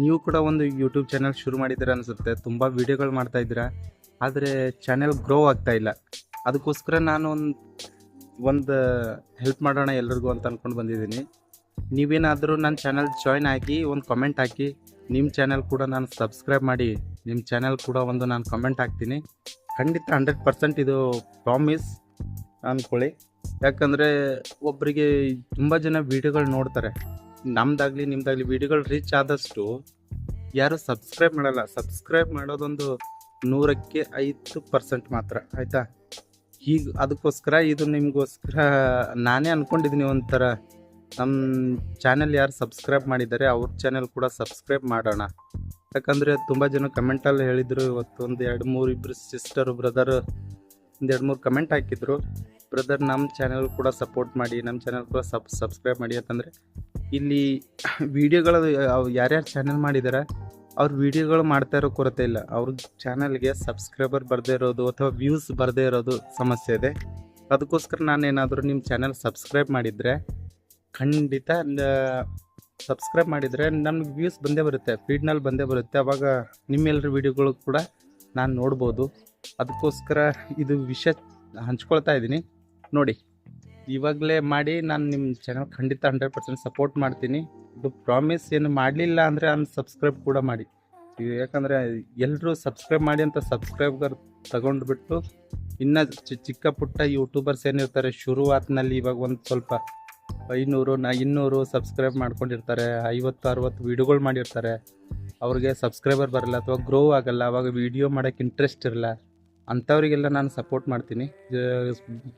ನೀವು ಕೂಡ ಒಂದು ಯೂಟ್ಯೂಬ್ ಚಾನಲ್ ಶುರು ಮಾಡಿದ್ದೀರಾ ಅನಿಸುತ್ತೆ. ತುಂಬ ವೀಡಿಯೋಗಳು ಮಾಡ್ತಾ ಇದ್ದೀರಾ? ಆದರೆ ಚಾನೆಲ್ ಗ್ರೋ ಆಗ್ತಾ ಇಲ್ಲ. ಅದಕ್ಕೋಸ್ಕರ ನಾನು ಒಂದು ಒಂದು ಹೆಲ್ಪ್ ಮಾಡೋಣ ಎಲ್ರಿಗೂ ಅಂತ ಅಂದ್ಕೊಂಡು ಬಂದಿದ್ದೀನಿ. ನೀವೇನಾದರೂ ನನ್ನ ಚಾನಲ್ ಜಾಯ್ನ್ ಆಗಿ ಒಂದು ಕಮೆಂಟ್ ಹಾಕಿ ನಿಮ್ಮ ಚಾನಲ್ ಕೂಡ ನಾನು ಸಬ್ಸ್ಕ್ರೈಬ್ ಮಾಡಿ ನಿಮ್ಮ ಚಾನಲ್ ಕೂಡ ಒಂದು ನಾನು ಕಮೆಂಟ್ ಹಾಕ್ತೀನಿ. ಖಂಡಿತ ಹಂಡ್ರೆಡ್ ಪರ್ಸೆಂಟ್ ಇದು ಪ್ರಾಮಿಸ್ ಅಂದ್ಕೊಳ್ಳಿ ಯಾಕಂದರೆ ಒಬ್ಬರಿಗೆ ತುಂಬ ಜನ ವೀಡಿಯೋಗಳು ನೋಡ್ತಾರೆ. ನಮ್ದಾಗಲಿ, ನಿಮ್ದಾಗ್ಲಿ ವಿಡಿಯೋಗಳು ರೀಚ್ ಆದಷ್ಟು ಯಾರು ಸಬ್ಸ್ಕ್ರೈಬ್ ಮಾಡಲ್ಲ. ಸಬ್ಸ್ಕ್ರೈಬ್ ಮಾಡೋದೊಂದು ನೂರಕ್ಕೆ ಐದು ಪರ್ಸೆಂಟ್ ಮಾತ್ರ, ಆಯಿತಾ? ಈಗ ಅದಕ್ಕೋಸ್ಕರ ಇದು ನಿಮಗೋಸ್ಕರ ನಾನೇ ಅಂದ್ಕೊಂಡಿದ್ದೀನಿ ಒಂಥರ. ನಮ್ಮ ಚಾನೆಲ್ ಯಾರು ಸಬ್ಸ್ಕ್ರೈಬ್ ಮಾಡಿದ್ದಾರೆ, ಅವ್ರ ಚಾನೆಲ್ ಕೂಡ ಸಬ್ಸ್ಕ್ರೈಬ್ ಮಾಡೋಣ. ಯಾಕಂದರೆ ತುಂಬ ಜನ ಕಮೆಂಟಲ್ಲಿ ಹೇಳಿದರು, ಇವತ್ತು ಒಂದು ಎರಡು ಮೂರು ಇಬ್ಬರು ಸಿಸ್ಟರು ಬ್ರದರ್ ಒಂದು ಎರಡು ಮೂರು ಕಮೆಂಟ್ ಹಾಕಿದ್ರು. ಬ್ರದರ್ ನಮ್ಮ ಚಾನೆಲ್ ಕೂಡ ಸಪೋರ್ಟ್ ಮಾಡಿ ನಮ್ಮ ಚಾನೆಲ್ ಕೂಡ ಸಬ್ ಸಬ್ಸ್ಕ್ರೈಬ್ ಮಾಡಿ, ಯಾಕಂದರೆ ಇಲ್ಲಿ ವೀಡಿಯೋಗಳು ಯಾರ್ಯಾರು ಚಾನೆಲ್ ಮಾಡಿದ್ದಾರೆ ಅವ್ರ ವೀಡಿಯೋಗಳು ಮಾಡ್ತಾ ಇರೋ ಕೊರತೆ ಇಲ್ಲ. ಅವ್ರ ಚಾನಲ್ಗೆ ಸಬ್ಸ್ಕ್ರೈಬರ್ ಬರದೇ ಇರೋದು ಅಥವಾ ವ್ಯೂಸ್ ಬರದೇ ಇರೋದು ಸಮಸ್ಯೆ ಇದೆ. ಅದಕ್ಕೋಸ್ಕರ ನಾನೇನಾದರೂ ನಿಮ್ಮ ಚಾನಲ್ ಸಬ್ಸ್ಕ್ರೈಬ್ ಮಾಡಿದರೆ, ಖಂಡಿತ ಸಬ್ಸ್ಕ್ರೈಬ್ ಮಾಡಿದರೆ ನಮ್ಗೆ ವ್ಯೂಸ್ ಬಂದೇ ಬರುತ್ತೆ ಫೀಡ್ನಲ್ಲಿ ಬಂದೇ ಬರುತ್ತೆ. ಅವಾಗ ನಿಮ್ಮೆಲ್ಲರ ವೀಡಿಯೋಗಳು ಕೂಡ ನಾನು ನೋಡ್ಬೋದು. ಅದಕ್ಕೋಸ್ಕರ ಇದು ವಿಷಯ ಹಂಚ್ಕೊಳ್ತಾ ಇದ್ದೀನಿ. ನೋಡಿ. ಇವಾಗಲೇ ಮಾಡಿ ನಾನು ನಿಮ್ಮ ಚಾನಲ್ ಖಂಡಿತ ಹಂಡ್ರೆಡ್ ಪರ್ಸೆಂಟ್ ಸಪೋರ್ಟ್ ಮಾಡ್ತೀನಿ. ಇದು ಪ್ರಾಮಿಸ್ ಏನು ಮಾಡಲಿಲ್ಲ ಅಂದರೆ ಅನ್ಸಬ್ಸ್ಕ್ರೈಬ್ ಕೂಡ ಮಾಡಿ. ಯಾಕಂದರೆ ಎಲ್ಲರೂ ಸಬ್ಸ್ಕ್ರೈಬ್ ಮಾಡಿ ಅಂತ ಸಬ್ಸ್ಕ್ರೈಬರ್ ತಗೊಂಡ್ಬಿಟ್ಟು ಇನ್ನು ಚಿಕ್ಕ ಪುಟ್ಟ ಯೂಟ್ಯೂಬರ್ಸ್ ಏನಿರ್ತಾರೆ, ಶುರುವಾತ್ನಲ್ಲಿ ಇವಾಗ ಒಂದು ಸ್ವಲ್ಪ ಐನೂರು, ನ, ಇನ್ನೂರು ಸಬ್ಸ್ಕ್ರೈಬ್ ಮಾಡ್ಕೊಂಡಿರ್ತಾರೆ, ಐವತ್ತು, ಅರವತ್ತು ವೀಡಿಯೋಗಳು ಮಾಡಿರ್ತಾರೆ. ಅವ್ರಿಗೆ ಸಬ್ಸ್ಕ್ರೈಬರ್ ಬರಲ್ಲ ಅಥವಾ ಗ್ರೋ ಆಗಲ್ಲ, ಅವಾಗ ವೀಡಿಯೋ ಮಾಡೋಕ್ಕೆ ಇಂಟ್ರೆಸ್ಟ್ ಇರಲ್ಲ. ಅಂಥವ್ರಿಗೆಲ್ಲ ನಾನು ಸಪೋರ್ಟ್ ಮಾಡ್ತೀನಿ.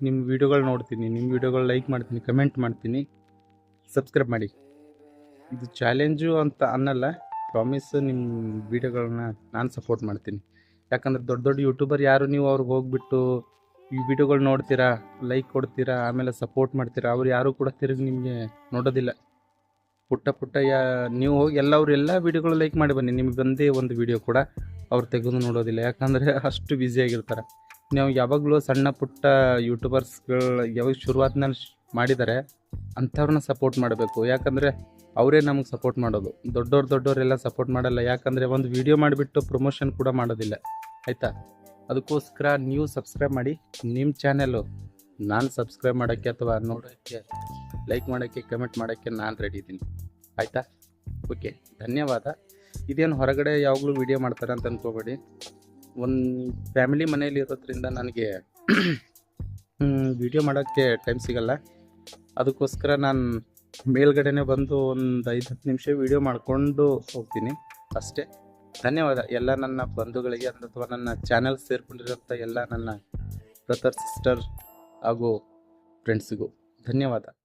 ನಿಮ್ಮ ವೀಡಿಯೋಗಳು ನೋಡ್ತೀನಿ ನಿಮ್ಮ ವೀಡಿಯೋಗಳು ಲೈಕ್ ಮಾಡ್ತೀನಿ ಕಮೆಂಟ್ ಮಾಡ್ತೀನಿ. ಸಬ್ಸ್ಕ್ರೈಬ್ ಮಾಡಿ. ಇದು ಚಾಲೆಂಜು ಅಂತ ಅನ್ನಲ್ಲ ಪ್ರಾಮಿಸ್ ನಿಮ್ಮ ವೀಡಿಯೋಗಳನ್ನ ನಾನು ಸಪೋರ್ಟ್ ಮಾಡ್ತೀನಿ. ಯಾಕಂದ್ರೆ ದೊಡ್ಡ ದೊಡ್ಡ ಯೂಟ್ಯೂಬರ್ ಯಾರು ನೀವು ಅವ್ರಿಗೆ ಹೋಗ್ಬಿಟ್ಟು ಈ ವಿಡಿಯೋಗಳು ನೋಡ್ತೀರಾ ಲೈಕ್ ಕೊಡ್ತೀರಾ, ಆಮೇಲೆ ಸಪೋರ್ಟ್ ಮಾಡ್ತೀರಾ, ಅವ್ರು ಯಾರೂ ಕೂಡ ತಿರುಗಿ ನಿಮಗೆ ನೋಡೋದಿಲ್ಲ. ಪುಟ್ಟ ಪುಟ್ಟ ಯಾ, ನೀವು ಹೋಗಿ ಎಲ್ಲ ಅವರು ಎಲ್ಲ ವೀಡಿಯೋಗಳು ಲೈಕ್ ಮಾಡಿ ಬನ್ನಿ. ನಿಮ್ಗೆ ಬಂದೇ ಒಂದು ವೀಡಿಯೋ ಕೂಡ. ಅವ್ರು ತೆಗೆದು ನೋಡೋದಿಲ್ಲ. ಯಾಕಂದರೆ ಅಷ್ಟು ಬ್ಯುಸಿಯಾಗಿರ್ತಾರೆ ನೀವು ಯಾವಾಗಲೂ ಸಣ್ಣ ಪುಟ್ಟ ಯೂಟ್ಯೂಬರ್ಸ್ಗಳು ಯಾವಾಗ ಶುರುವಾತ್ನಲ್ಲಿ ಮಾಡಿದ್ದಾರೆ ಅಂಥವ್ರನ್ನ ಸಪೋರ್ಟ್ ಮಾಡಬೇಕು. ಯಾಕಂದರೆ ಅವರೇ ನಮಗೆ ಸಪೋರ್ಟ್ ಮಾಡೋದು. ದೊಡ್ಡವ್ರು ದೊಡ್ಡವರೆಲ್ಲ ಸಪೋರ್ಟ್ ಮಾಡಲ್ಲ. ಯಾಕಂದರೆ ಒಂದು ವಿಡಿಯೋ ಮಾಡಿಬಿಟ್ಟು ಪ್ರಮೋಷನ್ ಕೂಡ ಮಾಡೋದಿಲ್ಲ. ಆಯಿತಾ? ಅದಕ್ಕೋಸ್ಕರ ನೀವು ಸಬ್ಸ್ಕ್ರೈಬ್ ಮಾಡಿ. ನಿಮ್ಮ ಚಾನೆಲ್ಲು ನಾನು ಸಬ್ಸ್ಕ್ರೈಬ್ ಮಾಡೋಕ್ಕೆ ಅಥವಾ ನೋಡೋಕ್ಕೆ ಲೈಕ್ ಮಾಡೋಕ್ಕೆ ಕಮೆಂಟ್ ಮಾಡೋಕ್ಕೆ ನಾನು ರೆಡಿ ಇದ್ದೀನಿ. ಆಯಿತಾ? ಓಕೆ ಧನ್ಯವಾದ. ಇದೇನು ಹೊರಗಡೆ ಯಾವಾಗಲೂ ವೀಡಿಯೋ ಮಾಡ್ತಾರೆ ಅಂತ ಅಂದ್ಕೋಬೇಡಿ ಒಂದು ಫ್ಯಾಮಿಲಿ ಮನೇಲಿ ಇರೋದ್ರಿಂದ ನನಗೆ ವಿಡಿಯೋ ಮಾಡೋಕ್ಕೆ ಟೈಮ್ ಸಿಗಲ್ಲ. ಅದಕ್ಕೋಸ್ಕರ ನಾನು ಮೇಲ್ಗಡೆನೆ ಬಂದು ಒಂದು ಐದು ಹತ್ತು ನಿಮಿಷ ವೀಡಿಯೋ ಮಾಡಿಕೊಂಡು ಹೋಗ್ತೀನಿ. ಅಷ್ಟೇ. ಧನ್ಯವಾದ. ಎಲ್ಲ ನನ್ನ ಬಂಧುಗಳಿಗೆ ಅಥವಾ ನನ್ನ ಚಾನೆಲ್ ಸೇರಿಕೊಂಡಿರೋಂಥ ಎಲ್ಲ ನನ್ನ ಬ್ರದರ್ ಸಿಸ್ಟರ್ ಹಾಗೂ ಫ್ರೆಂಡ್ಸಿಗೂ ಧನ್ಯವಾದ.